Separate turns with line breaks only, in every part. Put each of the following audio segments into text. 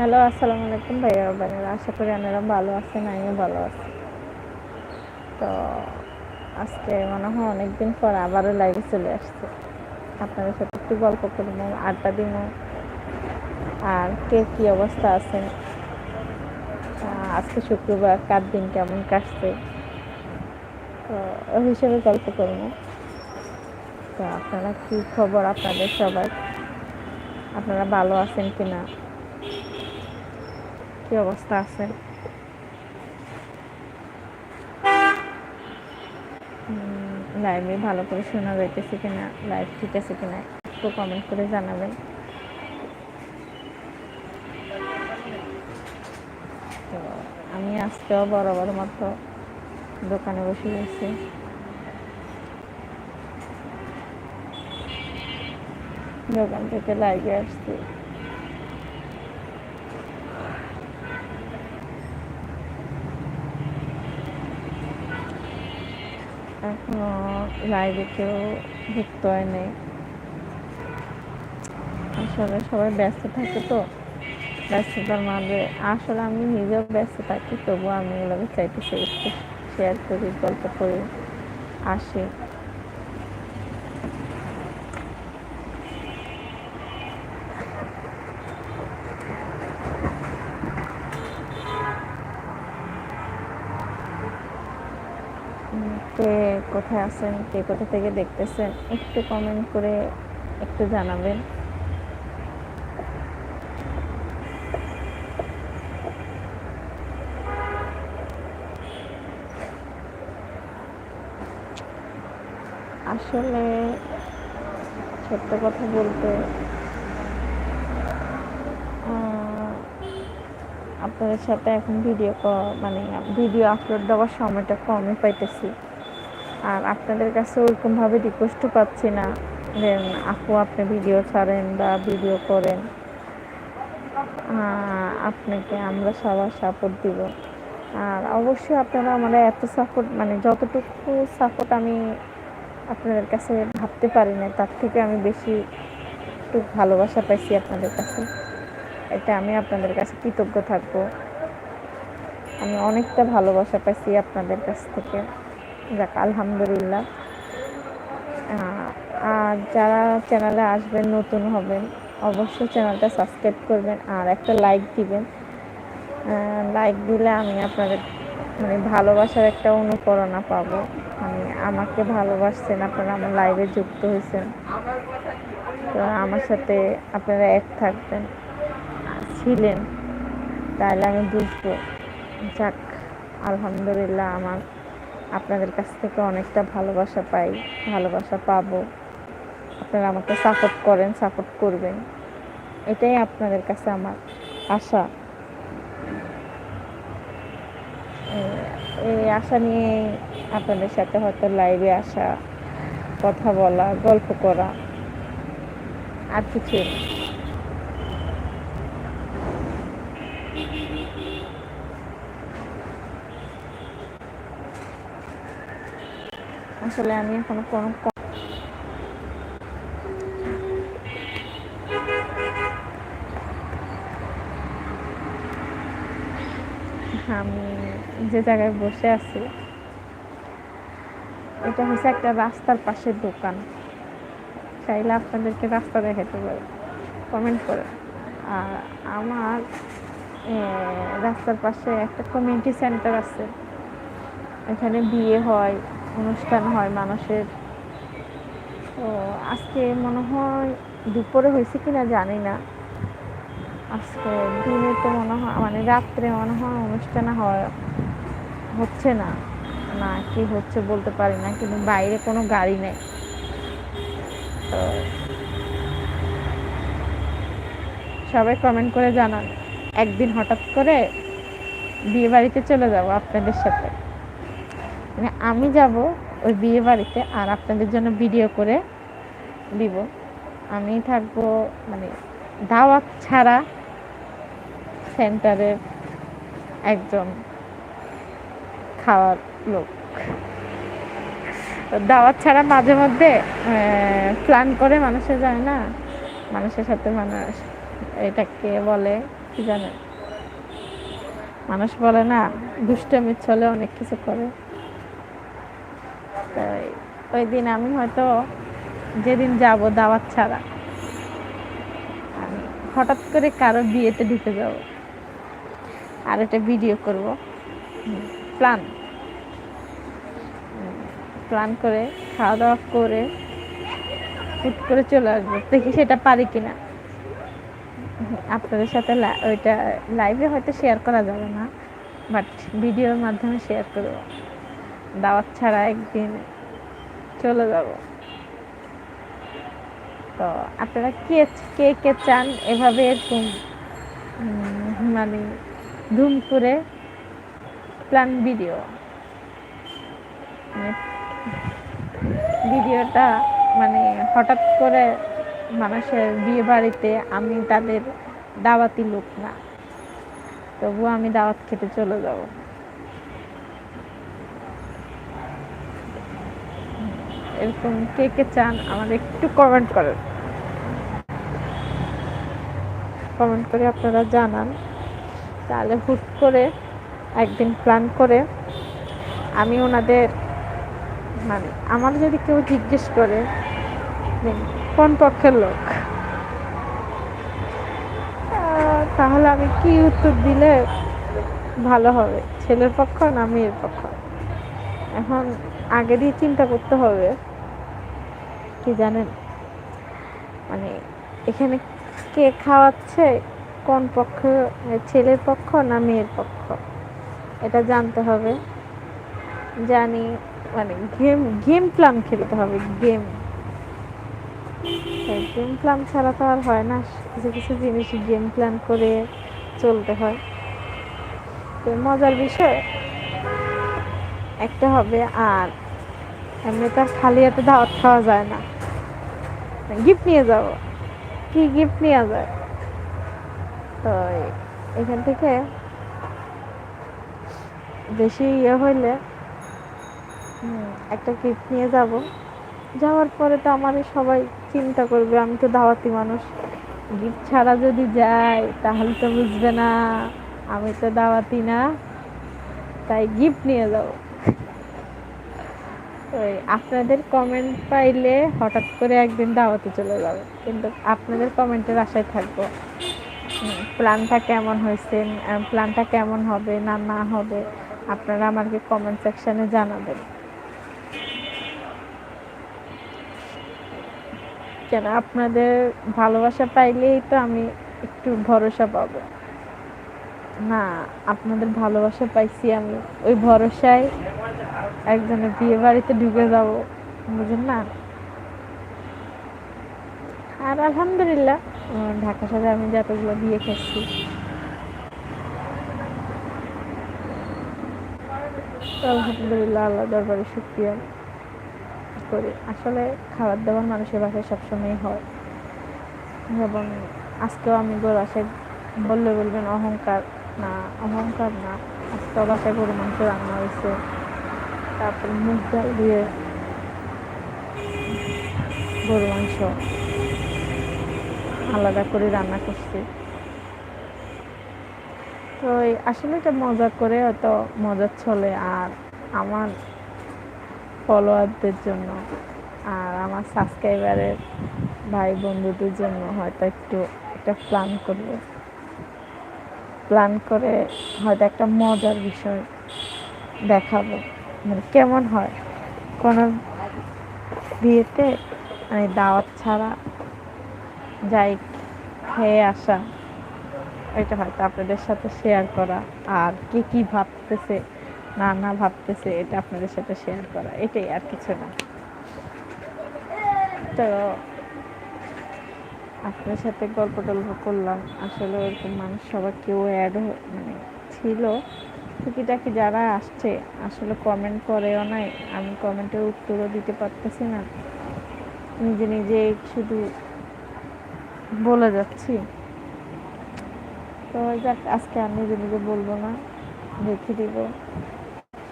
Hello, আসসালামু আলাইকুম ভাইয়া বোনেরা আশা করি আপনারা ভালো আছেন, আমিও ভালো আছি। তো আজকে মনে হয় অনেকদিন পর আবারও লাইভে চলে আসছে। আপনাদের সাথে একটু গল্প করব, আড্ডা দিব, আর কে কী অবস্থা আছেন আজকে শুক্রবার, কার দিন কেমন কাটছে? তো ওই হিসেবে গল্প করব। তো আপনারা কী খবর আপনাদের সবাই আপনারা ভালো আছেন কিনা? কি অবস্থা আছে? লাইভে ভালো করে শোনা যাইতেছে কিনা লাইভ ঠিক আছে কিনা, একটু কমেন্ট করে জানাবেন। তো, আমি আজকেও বরাবর মতো দোকানে বসে গেছি দোকান থেকে লাইভে আসছি। লাইভে কেউ যুক্ত হয় নাই। আসলে সবাই ব্যস্ত থাকে তো। ব্যস্ততার মাঝে। আসলে আমি নিজেও ব্যস্ত থাকি, তবুও আমি এগুলোকে চাইতে একটু শেয়ার করি, গল্প করি, আসি উম, কে কোথায় আছেন, কে কোথা থেকে দেখতেছেন, একটু কমেন্ট করে একটু জানাবেন। আসলে সত্য কথা বলতে আপনাদের সাথে এখন ভিডিও মানে ভিডিও আপলোড দেওয়ার সময়টা কমই পাইতেছি। আর আপনাদের কাছে ওরকমভাবে রিকোয়েস্টও পাচ্ছি না দেন আপু, আপনি ভিডিও ছাড়েন বা ভিডিও করেন। আপনাকে আমরা সবার সাপোর্ট দিব। আর অবশ্যই আপনারা আমরা এত সাপোর্ট মানে যতটুকু সাপোর্ট আমি আপনাদের কাছে ভাবতে পারি না তার থেকে আমি বেশি একটু ভালোবাসা পাইছি আপনাদের কাছে। এটা আমি আপনাদের কাছে কৃতজ্ঞ থাকব। আমি অনেকটা ভালোবাসা পাইছি আপনাদের কাছ থেকে। যাক, আলহামদুলিল্লাহ। আর যারা চ্যানেলে আসবেন, নতুন হবেন, অবশ্যই চ্যানেলটা সাবস্ক্রাইব করবেন আর একটা লাইক দিবেন। লাইক দিলে আমি আপনাদের মানে ভালোবাসার একটা অনুপ্রেরণা পাবো। মানে আমাকে ভালোবাসছেন, আপনারা আমার লাইভে যুক্ত হয়েছেন। তো আমার সাথে আপনারা এক থাকবেন, ছিলেন, তাহলে আমি বুঝব। যাক, আলহামদুলিল্লাহ আমার আপনাদের কাছ থেকে অনেকটা ভালোবাসা পাই, ভালোবাসা পাবো। আপনারা আমাকে সাপোর্ট করেন সাপোর্ট করবেন। এটাই আপনাদের কাছে আমার আশা। এই আশা নিয়ে আপনাদের সাথে হয়তো লাইভে আসা, কথা বলা, গল্প করা, আর কিছু না। আসলে আমি এখনও কোনো আমি যে জায়গায় বসে আছি, এটা হচ্ছে একটা রাস্তার পাশের দোকান। চাইলে আপনাদেরকে রাস্তা দেখাতে পারি। কমেন্ট করে। আর আমার রাস্তার পাশে একটা কমিউনিটি সেন্টার আছে। এখানে বিয়ে হয়। অনুষ্ঠান হয় মানুষের। তো আজকে মনে হয় দুপুরে হয়েছে কিনা জানি না। আজকে দিনে তো মনে হয় মানে রাত্রে মনে হয় অনুষ্ঠান হয়, হচ্ছে না। না, কি হচ্ছে বলতে পারি না, কিন্তু বাইরে কোনো গাড়ি নেই। তো সবাই কমেন্ট করে জানান। একদিন হঠাৎ করে বিয়ে বাড়িতে চলে যাব আপনাদের সাথে। মানে আমি যাব ওই বিয়ে বাড়িতে আর আপনাদের জন্য ভিডিও করে দিব। আমি থাকব মানে দাওয়াত ছাড়া সেন্টারের একজন খাওয়ার লোক। দাওয়াত ছাড়া মাঝে মধ্যে প্ল্যান করে মানুষে যায় না। মানুষের সাথে মানুষ এটাকে বলে, কি জানে মানুষ বলে না দুষ্টমির চলে অনেক কিছু করে। তাই ওই দিন আমি হয়তো যেদিন যাব দাওয়াত ছাড়া, আমি হঠাৎ করে কারও বিয়েতে ঢুকে যাব। আর একটা ভিডিও করব। প্ল্যান প্ল্যান করে খাওয়া দাওয়া করে, হুট করে চলে আসব। দেখি সেটা পারি কিনা। আপনাদের সাথে ওইটা লাইভে হয়তো শেয়ার করা যাবে না বাট ভিডিওর মাধ্যমে শেয়ার করব দাওয়াত ছাড়া একদিন চলে যাব। তো আপনারা কে কে কে চান এভাবে এরকম মানে ধুম করে প্ল্যান ভিডিও মানে ভিডিওটা মানে হঠাৎ করে মানুষের বিয়ে বাড়িতে আমি তাদের দাওয়াতি লোক না তবু আমি দাওয়াত খেতে চলে যাব। এরকম কে কে চান আমাদের একটু কমেন্ট করেন। কমেন্ট করে আপনারা জানান। তাহলে হুট করে একদিন প্ল্যান করে আমি ওনাদের মানে আমার যদি কেউ জিজ্ঞেস করে কোন পক্ষের লোক? তাহলে আমি কি উত্তর দিলে ভালো হবে? ছেলের পক্ষ না মেয়ের পক্ষ? এখন আগে দিয়ে চিন্তা করতে হবে। কি জানেন? মানে এখানে কে খাওয়াচ্ছে, কোন পক্ষ, ছেলের পক্ষ না মেয়ের পক্ষ? এটা জানতে হবে। জানি মানে গেম গেম প্ল্যান খেলতে হবে, গেম। গেম প্ল্যান ছাড়া তো আর হয় না। কিছু কিছু জিনিস গেম প্ল্যান করে চলতে হয়। তো মজার বিষয় একটা হবে আর এমনি তো খালি হাতে দাওয়াত খাওয়া যায় না। গিফট নিয়ে যাব। কি গিফট নিয়ে যায়? তো এখান থেকে বেশি ইয়ে হইলে একটা গিফট নিয়ে যাব। যাওয়ার পরে তো আমার সবাই চিন্তা করবে, আমি তো দাওয়াতি মানুষ। গিফট ছাড়া যদি যাই, তাহলে তো বুঝবে না, আমি তো দাওয়াতি না। তাই গিফট নিয়ে যাব। ওই আপনাদের কমেন্ট পাইলে হঠাৎ করে একদিন দাওয়াতে চলে যাবে। কিন্তু আপনাদের কমেন্টের আশায় থাকব। প্ল্যানটা কেমন হয়েছে? প্ল্যানটা কেমন হবে না না হবে? আপনারা আমাকে কমেন্ট সেকশনে জানাবেন। কেন? আপনাদের ভালোবাসা পাইলেই তো আমি একটু ভরসা পাবো। না, আপনাদের ভালোবাসা পাইছি আমি। ওই ভরসায় একজনের বিয়ে বাড়িতে ঢুকে যাব, বুঝেন না? আর আলহামদুলিল্লাহ ঢাকা শহরে আমি যতগুলো বিয়ে খেয়েছি আলহামদুলিল্লাহ, আল্লাহ দরবারে শুক্রিয়া করি। আসলে খাবার দাবার মানুষের বাসায় সবসময় হয়। এবং আজকেও আমি গরু বললে বলবেন অহংকার। না, অহংকার না। আজকেও বাসায় গরু মাংস রান্না হয়েছে। তারপর মুগ ডাল দিয়ে গরু মাংস। আলাদা করে রান্না করছি। তো আসলে এটা মজা করে হয়তো মজার চলে আর আমার ফলোয়ারদের জন্য আর আমার সাবস্ক্রাইবারের ভাই বন্ধুদের জন্য হয়তো একটু একটা প্ল্যান করব। প্ল্যান করে হয়তো একটা মজার বিষয় দেখাবো। মানে কেমন হয়? কোনো বিয়েতে মানে দাওয়াত ছাড়া যাই খেয়ে আসা এটা হয়তো আপনাদের সাথে শেয়ার করা। আর কে কি ভাবতেছে, না না ভাবতেছে, এটা আপনাদের সাথে শেয়ার করা। এটাই আর কিছু না। তো আপনার সাথে গল্প টল্প করলাম। আসলে ওরকম মানুষ সবার কেউ অ্যাড মানে ছিল। টুকিটাকি যারা আসছে, আসলে কমেন্ট করেও নাই। আমি কমেন্টের উত্তরও দিতে পারতেছি না। নিজে নিজে শুধু বলে যাচ্ছি। তো যাক, আজকে আর নিজে নিজে বলব না রেখে দিব।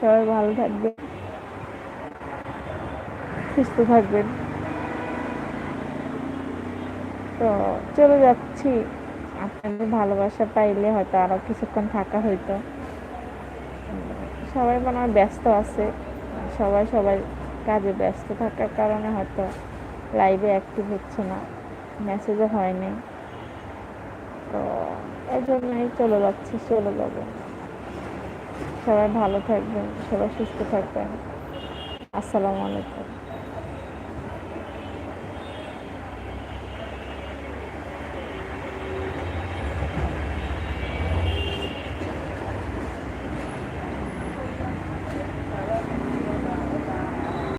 সবাই ভালো থাকবেন, সুস্থ থাকবেন। তো চলে যাচ্ছি। আপনাদের ভালোবাসা পাইলে হয়তো আরও কিছুক্ষণ থাকা হইতো। সবাই মনে হয় ব্যস্ত আছে। সবাই সবাই কাজে ব্যস্ত থাকার কারণে হয়তো লাইভে অ্যাক্টিভ হচ্ছে না। মেসেজও হয়নি। তো এই জন্যই চলে যাচ্ছি, চলে যাব। সবাই ভালো থাকবেন, সবাই সুস্থ থাকবেন। আসসালামু আলাইকুম।